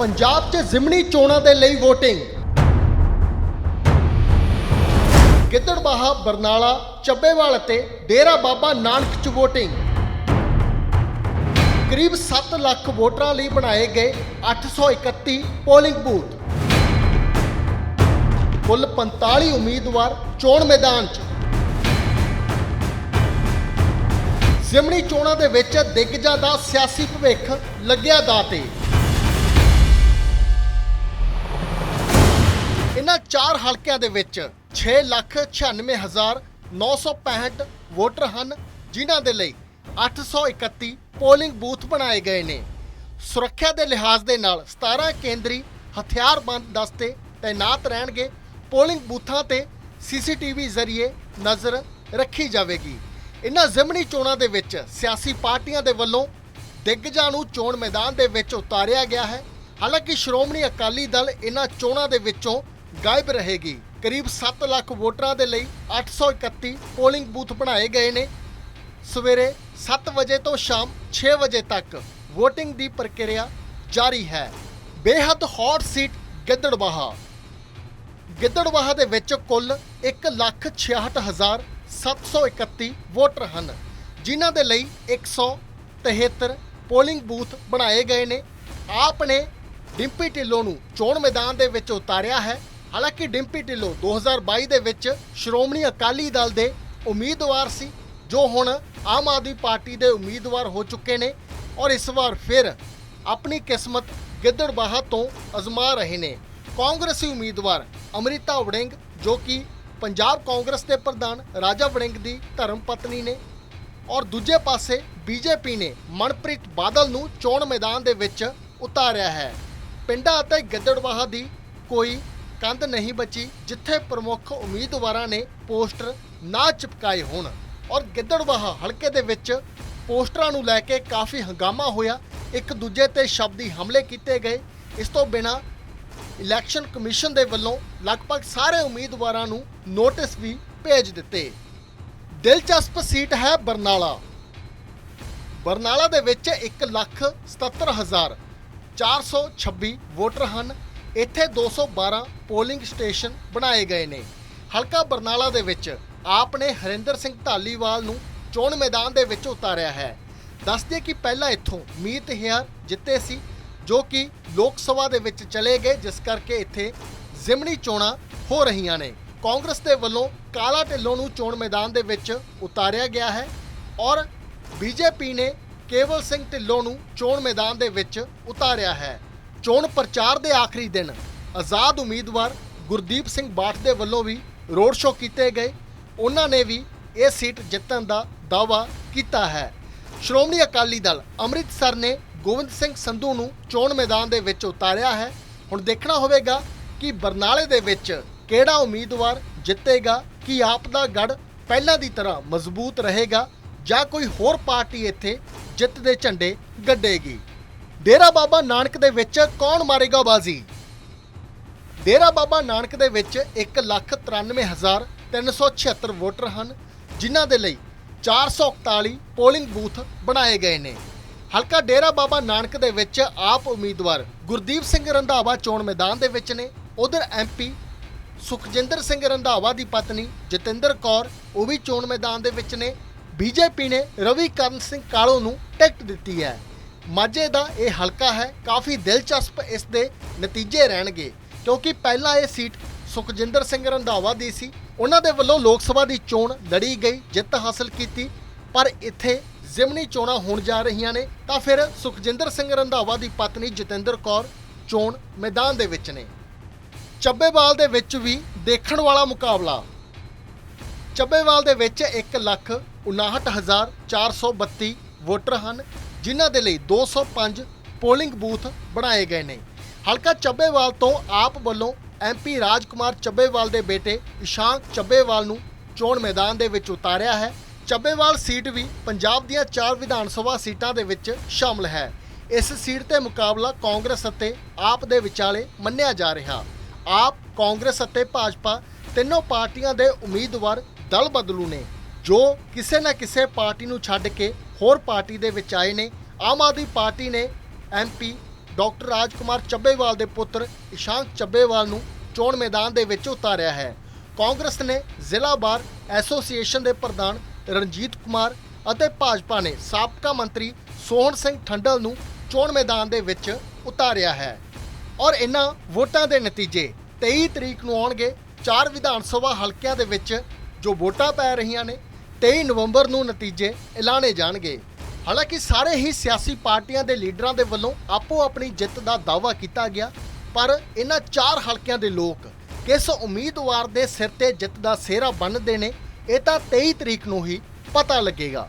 ਪੰਜਾਬ 'ਚ ਜ਼ਿਮਨੀ ਚੋਣਾਂ ਦੇ ਲਈ VOTING ਗਿੱਦੜਬਾਹਾ, ਬਰਨਾਲਾ, ਚੱਬੇਵਾਲ ਅਤੇ ਡੇਰਾ ਬਾਬਾ ਨਾਨਕ 'ਚ VOTING ਕਰੀਬ 7 ਲੱਖ ਵੋਟਰਾਂ ਲਈ ਬਣਾਏ ਗਏ 831 ਪੋਲਿੰਗ ਬੂਥ। ਕੁੱਲ 45 ਉਮੀਦਵਾਰ ਚੋਣ ਮੈਦਾਨ 'ਚ। ਜ਼ਿਮਨੀ ਚੋਣਾਂ ਦੇ ਵਿੱਚ ਦਿੱਗਜਾਂ ਦਾ ਸਿਆਸੀ ਭਵਿੱਖ ਲੱਗਿਆ ਦਾਤੇ ਚਾਰ ਹਲਕਿਆਂ ਦੇ ਵਿੱਚ 6,96,965 ਵੋਟਰ ਹਨ ਜਿਨ੍ਹਾਂ ਦੇ ਲਈ 831 ਪੋਲਿੰਗ ਬੂਥ ਬਣਾਏ ਗਏ ਨੇ। ਸੁਰੱਖਿਆ ਦੇ ਲਿਹਾਜ਼ ਦੇ ਨਾਲ 17 ਕੇਂਦਰੀ ਹਥਿਆਰਬੰਦ ਦਸਤੇ ਤਾਇਨਾਤ ਰਹਿਣਗੇ। ਪੋਲਿੰਗ ਬੂਥਾਂ ਤੇ ਸੀਸੀਟੀਵੀ ਜ਼ਰੀਏ ਨਜ਼ਰ ਰੱਖੀ ਜਾਵੇਗੀ। ਇਹਨਾਂ ਜ਼ਿਮਨੀ ਚੋਣਾਂ ਦੇ ਵਿੱਚ ਸਿਆਸੀ ਪਾਰਟੀਆਂ ਦੇ ਵੱਲੋਂ ਦਿੱਗਜਾਂ ਨੂੰ ਚੋਣ ਮੈਦਾਨ ਦੇ ਵਿੱਚ ਉਤਾਰਿਆ ਗਿਆ ਹੈ। ਹਾਲਾਂਕਿ ਸ਼੍ਰੋਮਣੀ ਅਕਾਲੀ ਦਲ ਇਹਨਾਂ ਚੋਣਾਂ ਦੇ ਵਿੱਚੋਂ ਗਾਇਬ ਰਹੇਗੀ। ਕਰੀਬ 7 ਲੱਖ ਵੋਟਰਾਂ ਦੇ ਲਈ 831 ਪੋਲਿੰਗ ਬੂਥ ਬਣਾਏ ਗਏ ਨੇ। ਸਵੇਰੇ 7 ਵਜੇ ਤੋਂ ਸ਼ਾਮ 6 ਵਜੇ ਤੱਕ VOTING ਦੀ ਪ੍ਰਕਿਰਿਆ ਜਾਰੀ ਹੈ। ਬੇਹੱਦ ਹੌਟ ਸੀਟ ਗਿੱਦੜਬਾਹਾ ਗਿੱਦੜਬਾਹਾ ਦੇ ਵਿੱਚ ਕੁੱਲ 166731 ਵੋਟਰ ਹਨ, ਜਿਨ੍ਹਾਂ ਦੇ ਲਈ 173 ਪੋਲਿੰਗ ਬੂਥ ਬਣਾਏ ਗਏ ਨੇ। ਆਪ ਨੇ ਡਿੰਪੀ ਢਿੱਲੋਂ ਨੂੰ ਚੋਣ ਮੈਦਾਨ ਦੇ ਵਿੱਚ ਉਤਾਰਿਆ ਹੈ। ਹਾਲਾਂਕਿ ਡਿੰਪੀ ਢਿੱਲੋਂ 2022 ਦੇ ਵਿੱਚ ਸ਼੍ਰੋਮਣੀ ਅਕਾਲੀ ਦਲ ਦੇ ਉਮੀਦਵਾਰ ਸੀ, ਜੋ ਹੁਣ ਆਮ ਆਦਮੀ ਪਾਰਟੀ ਦੇ ਉਮੀਦਵਾਰ ਹੋ ਚੁੱਕੇ ਨੇ ਔਰ ਇਸ ਵਾਰ ਫਿਰ ਆਪਣੀ ਕਿਸਮਤ ਗਿੱਦੜਬਾਹਾ ਤੋਂ ਅਜ਼ਮਾ ਰਹੇ ਨੇ। ਕਾਂਗਰਸੀ ਉਮੀਦਵਾਰ ਅਮ੍ਰਿਤਾ ਵੜਿੰਗ, ਜੋ ਕਿ ਪੰਜਾਬ ਕਾਂਗਰਸ ਦੇ ਪ੍ਰਧਾਨ ਰਾਜਾ ਵੜਿੰਗ ਦੀ ਧਰਮ ਪਤਨੀ ਨੇ ਔਰ ਦੂਜੇ ਪਾਸੇ ਬੀਜੇਪੀ ਨੇ ਮਨਪ੍ਰੀਤ ਬਾਦਲ ਨੂੰ ਚੋਣ ਮੈਦਾਨ ਦੇ ਵਿੱਚ ਉਤਾਰਿਆ ਹੈ। ਪਿੰਡਾਂ ਅਤੇ ਗਿੱਦੜਬਾਹਾ ਦੀ ਕੋਈ ਕੰਧ ਨਹੀਂ ਬਚੀ, ਜਿੱਥੇ ਪ੍ਰਮੁੱਖ ਉਮੀਦਵਾਰਾਂ ਨੇ ਪੋਸਟਰ ਨਾ ਚਿਪਕਾਏ ਹੋਣ ਔਰ ਗਿੱਦੜਬਾਹਾ ਹਲਕੇ ਦੇ ਵਿੱਚ ਪੋਸਟਰਾਂ ਨੂੰ ਲੈ ਕੇ ਕਾਫੀ ਹੰਗਾਮਾ ਹੋਇਆ, ਇੱਕ ਦੂਜੇ ਤੇ ਸ਼ਬਦੀ ਹਮਲੇ ਕੀਤੇ ਗਏ। ਇਸ ਤੋਂ ਬਿਨਾਂ ਇਲੈਕਸ਼ਨ ਕਮਿਸ਼ਨ ਦੇ ਵੱਲੋਂ ਲਗਭਗ ਸਾਰੇ ਉਮੀਦਵਾਰਾਂ ਨੂੰ ਨੋਟਿਸ ਵੀ ਭੇਜ ਦਿੱਤੇ। ਦਿਲਚਸਪ ਸੀਟ ਹੈ ਬਰਨਾਲਾ। ਬਰਨਾਲਾ ਦੇ ਵਿੱਚ 177426 ਵੋਟਰ ਹਨ। ਇੱਥੇ 212 ਪੋਲਿੰਗ ਸਟੇਸ਼ਨ ਬਣਾਏ ਗਏ ਨੇ। ਹਲਕਾ ਬਰਨਾਲਾ ਦੇ ਵਿੱਚ ਆਪ ਨੇ ਹਰਿੰਦਰ ਸਿੰਘ ਢਾਲੀਵਾਲ ਨੂੰ ਚੋਣ ਮੈਦਾਨ ਦੇ ਵਿੱਚ ਉਤਾਰਿਆ ਹੈ। ਦੱਸਦੇ ਕਿ ਪਹਿਲਾਂ ਇੱਥੋਂ ਮੀਤ ਹਿਆਰ ਜਿੱਤੇ ਸੀ, ਜੋ ਕਿ ਲੋਕ ਸਭਾ ਦੇ ਵਿੱਚ ਚਲੇ ਗਏ, ਜਿਸ ਕਰਕੇ ਇੱਥੇ ਜ਼ਿਮਨੀ ਚੋਣਾਂ ਹੋ ਰਹੀਆਂ ਨੇ। ਕਾਂਗਰਸ ਦੇ ਵੱਲੋਂ ਕਾਲਾ ਢਿੱਲੋਂ ਨੂੰ ਚੋਣ ਮੈਦਾਨ ਦੇ ਵਿੱਚ ਉਤਾਰਿਆ ਗਿਆ ਹੈ ਔਰ ਬੀਜੇਪੀ ਨੇ ਕੇਵਲ ਸਿੰਘ ਢਿੱਲੋਂ ਨੂੰ ਚੋਣ ਮੈਦਾਨ ਦੇ ਵਿੱਚ ਉਤਾਰਿਆ ਹੈ। ਚੋਣ ਪ੍ਰਚਾਰ ਦੇ ਆਖਰੀ ਦਿਨ ਆਜ਼ਾਦ ਉਮੀਦਵਾਰ ਗੁਰਦੀਪ ਸਿੰਘ ਬਾਠ ਦੇ ਵੱਲੋਂ ਵੀ ਰੋਡ ਸ਼ੋਅ ਕੀਤੇ ਗਏ। ਉਹਨਾਂ ਨੇ ਵੀ ਇਹ ਸੀਟ ਜਿੱਤਣ ਦਾ ਦਾਅਵਾ ਕੀਤਾ ਹੈ। ਸ਼੍ਰੋਮਣੀ ਅਕਾਲੀ ਦਲ ਅੰਮ੍ਰਿਤਸਰ ਨੇ ਗੋਬਿੰਦ ਸਿੰਘ ਸੰਧੂ ਨੂੰ ਚੋਣ ਮੈਦਾਨ ਦੇ ਵਿੱਚ ਉਤਾਰਿਆ ਹੈ। ਹੁਣ ਦੇਖਣਾ ਹੋਵੇਗਾ ਕਿ ਬਰਨਾਲੇ ਦੇ ਵਿੱਚ ਕਿਹੜਾ ਉਮੀਦਵਾਰ ਜਿੱਤੇਗਾ, ਕਿ ਆਪ ਦਾ ਗੜ ਪਹਿਲਾਂ ਦੀ ਤਰ੍ਹਾਂ ਮਜ਼ਬੂਤ ਰਹੇਗਾ ਜਾਂ ਕੋਈ ਹੋਰ ਪਾਰਟੀ ਇੱਥੇ ਜਿੱਤ ਦੇ ਝੰਡੇ ਗੱਡੇਗੀ। ਡੇਰਾ ਬਾਬਾ ਨਾਨਕ ਦੇ ਵਿੱਚ ਕੌਣ ਮਾਰੇਗਾ ਬਾਜ਼ੀ? ਡੇਰਾ ਬਾਬਾ ਨਾਨਕ ਦੇ ਵਿੱਚ 193376 ਵੋਟਰ ਹਨ, ਜਿਨ੍ਹਾਂ ਦੇ ਲਈ 441 ਪੋਲਿੰਗ ਬੂਥ ਬਣਾਏ ਗਏ ਨੇ। ਹਲਕਾ ਡੇਰਾ ਬਾਬਾ ਨਾਨਕ ਦੇ ਵਿੱਚ ਆਪ ਉਮੀਦਵਾਰ ਗੁਰਦੀਪ ਸਿੰਘ ਰੰਧਾਵਾ ਚੋਣ ਮੈਦਾਨ ਦੇ ਵਿੱਚ ਨੇ। ਉਧਰ ਐਮਪੀ ਸੁਖਜਿੰਦਰ ਸਿੰਘ ਰੰਧਾਵਾ ਦੀ ਪਤਨੀ ਜਤਿੰਦਰ ਕੌਰ ਉਹ ਵੀ ਚੋਣ ਮੈਦਾਨ ਦੇ ਵਿੱਚ ਨੇ। ਬੀਜੇਪੀ ਨੇ ਰਵੀ ਕਰਨ ਸਿੰਘ ਕਾਲੋ ਨੂੰ ਟਿਕਟ ਦਿੱਤੀ ਹੈ। ਮਾਝੇ ਦਾ ਇਹ ਹਲਕਾ ਹੈ, ਕਾਫੀ ਦਿਲਚਸਪ ਇਸ ਦੇ ਨਤੀਜੇ ਰਹਿਣਗੇ, ਕਿਉਂਕਿ ਪਹਿਲਾਂ ਇਹ ਸੀਟ ਸੁਖਜਿੰਦਰ ਸਿੰਘ ਰੰਧਾਵਾ ਦੀ ਸੀ। ਉਹਨਾਂ ਦੇ ਵੱਲੋਂ ਲੋਕ ਸਭਾ ਦੀ ਚੋਣ ਲੜੀ ਗਈ, ਜਿੱਤ ਹਾਸਲ ਕੀਤੀ, ਪਰ ਇੱਥੇ ਜ਼ਿਮਨੀ ਚੋਣਾਂ ਹੋਣ ਜਾ ਰਹੀਆਂ ਨੇ, ਤਾਂ ਫਿਰ ਸੁਖਜਿੰਦਰ ਸਿੰਘ ਰੰਧਾਵਾ ਦੀ ਪਤਨੀ ਜਤਿੰਦਰ ਕੌਰ ਚੋਣ ਮੈਦਾਨ ਦੇ ਵਿੱਚ ਨੇ। ਚੱਬੇਵਾਲ ਦੇ ਵਿੱਚ ਵੀ ਦੇਖਣ ਵਾਲਾ ਮੁਕਾਬਲਾ। ਚੱਬੇਵਾਲ ਦੇ ਵਿੱਚ 159432 ਵੋਟਰ ਹਨ, ਜਿਨ੍ਹਾਂ ਦੇ ਲਈ 205 ਪੋਲਿੰਗ ਬੂਥ ਬਣਾਏ ਗਏ ਨੇ। ਹਲਕਾ ਚੱਬੇਵਾਲ ਤੋਂ ਆਪ ਵੱਲੋਂ ਐਮਪੀ ਰਾਜਕੁਮਾਰ ਚੱਬੇਵਾਲ ਦੇ ਬੇਟੇ ਇਸ਼ਾਂਕ ਚੱਬੇਵਾਲ ਨੂੰ ਚੋਣ ਮੈਦਾਨ ਦੇ ਵਿੱਚ ਉਤਾਰਿਆ ਹੈ। ਚੱਬੇਵਾਲ ਸੀਟ ਵੀ ਪੰਜਾਬ ਦੀਆਂ ਚਾਰ ਵਿਧਾਨ ਸਭਾ ਸੀਟਾਂ ਦੇ ਵਿੱਚ ਸ਼ਾਮਲ ਹੈ। ਇਸ ਸੀਟ ਤੇ ਮੁਕਾਬਲਾ ਕਾਂਗਰਸ ਅਤੇ ਆਪ ਦੇ ਵਿਚਾਲੇ ਮੰਨਿਆ ਜਾ ਰਿਹਾ। ਆਪ, ਕਾਂਗਰਸ ਅਤੇ ਭਾਜਪਾ ਤਿੰਨੋਂ ਪਾਰਟੀਆਂ ਦੇ ਉਮੀਦਵਾਰ ਦਲ ਬਦਲੂ ਨੇ, ਜੋ ਕਿਸੇ ਨਾ ਕਿਸੇ ਪਾਰਟੀ ਨੂੰ ਛੱਡ ਕੇ ਹੋਰ ਪਾਰਟੀ ਦੇ ਵਿੱਚ ਆਏ ਨੇ। ਆਮ ਆਦਮੀ ਪਾਰਟੀ ਨੇ ਐਮਪੀ ਡਾਕਟਰ ਰਾਜਕੁਮਾਰ ਚੱਬੇਵਾਲ ਦੇ ਪੁੱਤਰ ਇਸ਼ਾਂਕ ਚੱਬੇਵਾਲ ਨੂੰ ਚੋਣ ਮੈਦਾਨ ਦੇ ਵਿੱਚ ਉਤਾਰਿਆ ਹੈ। ਕਾਂਗਰਸ ਨੇ ਜ਼ਿਲ੍ਹਾ ਬਾਰ ਐਸੋਸੀਏਸ਼ਨ ਦੇ ਪ੍ਰਧਾਨ ਰਣਜੀਤ ਕੁਮਾਰ ਅਤੇ ਭਾਜਪਾ ਨੇ ਸਾਬਕਾ ਮੰਤਰੀ ਸੋਹਣ ਸਿੰਘ ਠੰਡਲ ਨੂੰ ਚੋਣ ਮੈਦਾਨ ਦੇ ਵਿੱਚ ਉਤਾਰਿਆ ਹੈ। ਔਰ ਇਹਨਾਂ ਵੋਟਾਂ ਦੇ ਨਤੀਜੇ 23 ਤਰੀਕ ਨੂੰ ਆਉਣਗੇ। ਚਾਰ ਵਿਧਾਨ ਸਭਾ ਹਲਕਿਆਂ ਦੇ ਵਿੱਚ ਜੋ ਵੋਟਾਂ ਪੈ ਰਹੀਆਂ ਨੇ 23 ਨਵੰਬਰ ਨੂੰ ਨਤੀਜੇ ਐਲਾਨੇ ਜਾਣਗੇ। ਹਾਲਾਂਕਿ ਸਾਰੇ ਹੀ ਸਿਆਸੀ ਪਾਰਟੀਆਂ ਦੇ ਲੀਡਰਾਂ ਦੇ ਵੱਲੋਂ ਆਪੋ ਆਪਣੀ ਜਿੱਤ ਦਾ ਦਾਅਵਾ ਕੀਤਾ ਗਿਆ, ਪਰ ਇਹਨਾਂ ਚਾਰ ਹਲਕਿਆਂ ਦੇ ਲੋਕ ਕਿਸ ਉਮੀਦਵਾਰ ਦੇ ਸਿਰ ਤੇ ਜਿੱਤ ਦਾ ਸਿਹਰਾ ਬੰਨ੍ਹਦੇ ਨੇ, ਇਹ ਤਾਂ 23 ਤਰੀਕ ਨੂੰ ਹੀ ਪਤਾ ਲੱਗੇਗਾ।